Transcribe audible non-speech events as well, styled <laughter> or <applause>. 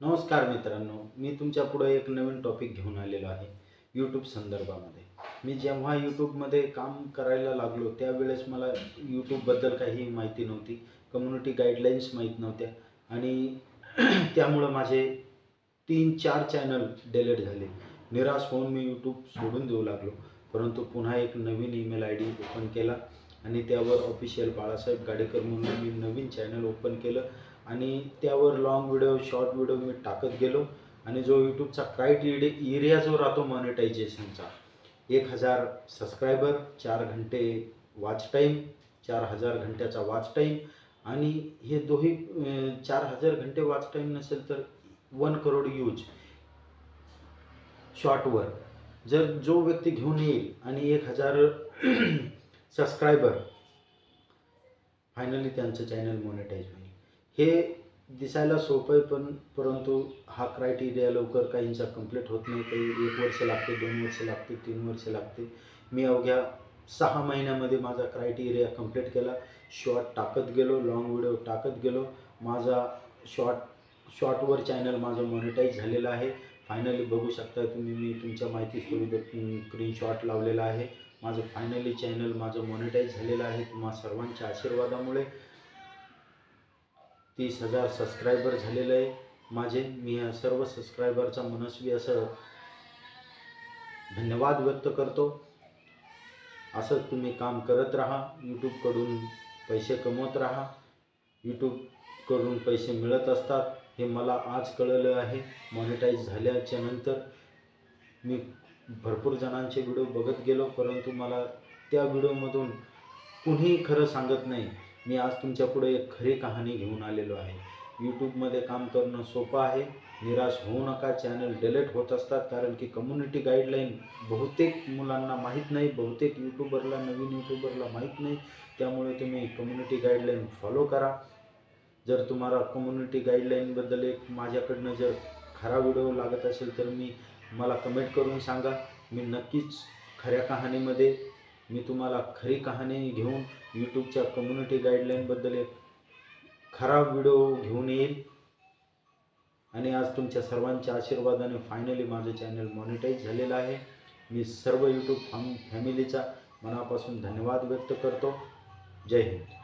नमस्कार मित्रांनो मी तुमच्यापुढे एक नवीन टॉपिक घेऊन आलेलो आहे यूट्यूब संदर्भामध्ये. मी जेव्हा यूट्यूबमध्ये काम करायला लागलो त्यावेळेस मला यूट्यूबबद्दल काही माहिती नव्हती कम्युनिटी गाईडलाईन्स माहीत नव्हत्या आणि <clears throat> त्यामुळं माझे तीन चार चॅनल डिलीट झाले. निराश होऊन मी यूट्यूब सोडून देऊ लागलो परंतु पुन्हा एक नवीन ईमेल आय डी ओपन केला आणि त्यावर ऑफिशियल बाळासाहेब गाडेकर म्हणून मी नवीन चॅनल ओपन केलं. आणि त्यावर लाँग व्हिडिओ शॉर्ट व्हिडिओ मी टाकत गेलो. आणि जो यूट्यूबचा क्रायटेरिया एरिया जो राहतो मॉनिटायझेशनचा एक हजार सबस्क्रायबर चार घंटे वॉच टाईम चार हजार घंट्याचा वॉच टाईम आणि हे दोही चार हजार घंटे वॉच टाईम नसेल तर वन करोड यूज शॉर्टवर जर जो व्यक्ती घेऊन येईल आणि एक हजार <clears throat> सबस्क्रायबर फायनली त्यांचं चॅनल मॉनिटाईज होईल. हे दिसायला सोपं आहे पण परंतु हा क्रायटेरिया लवकर काहींचा कंप्लीट होत नाही. काही एक वर्ष लागते दोन वर्ष लागते तीन वर्ष लागते. मी अवघ्या सहा महिन्यामध्ये माझा क्रायटेरिया कंप्लीट केला. शॉर्ट टाकत गेलो लाँग व्हिडिओ टाकत गेलो. माझा शॉर्ट शॉर्टवर चॅनल माझं मॉनिटाईज झालेलं आहे. फायनली बघू शकता तुम्ही मी तुमच्या माहिती स्क्रीनशॉट लावलेला आहे. माझं फायनली चॅनल माझं मॉनिटाईज झालेलं आहे. तुम्हा सर्वांच्या आशीर्वादामुळे. तीस हजार सबस्क्रायबर झालेलं आहे. माझे मी या सर्व सबस्क्रायबरचा मनस्वी असं धन्यवाद व्यक्त करतो. असं तुम्ही काम करत राहा. यूट्यूबकडून पैसे कमवत राहा. यूट्यूबकडून पैसे मिळत असतात. हे मला आज कळलं आहे. मॉनिटाईज झाल्याच्यानंतर मी भरपूर जणांचे व्हिडिओ बघत गेलो परंतु मला त्या व्हिडिओमधून कुणीही खरं सांगत नाही. मी आज तुमच्यापुढे एक खरी कहाणी घेऊन आलेलो आहे. यूट्यूबमध्ये काम करणं सोपं आहे. निराश होऊ नका. चॅनल डिलीट होत असतात कारण की कम्युनिटी गाईडलाईन बहुतेक मुलांना माहीत नाही. बहुतेक यूट्यूबरला नवीन यूट्यूबरला माहीत नाही. त्यामुळे तुम्ही कम्युनिटी गाईडलाईन फॉलो करा. जर तुम्हाला कम्युनिटी गाईडलाईनबद्दल एक माझ्याकडनं जर खरा व्हिडिओ लागत असेल तर मी मला कमेंट करून सांगा. मी नक्कीच खऱ्या कहाणीमध्ये मी तुम्हाला खरी कहाणी घेऊन यूट्यूबच्या कम्युनिटी गाईडलाईनबद्दल एक खरा व्हिडिओ घेऊन येईल. आणि आज तुमच्या सर्वांच्या आशीर्वादाने फायनली माझं चॅनल मॉनिटाईज झालेलं आहे. मी सर्व यूट्यूब फॅम फॅमिलीचा मनापासून धन्यवाद व्यक्त करतो. जय हिंद.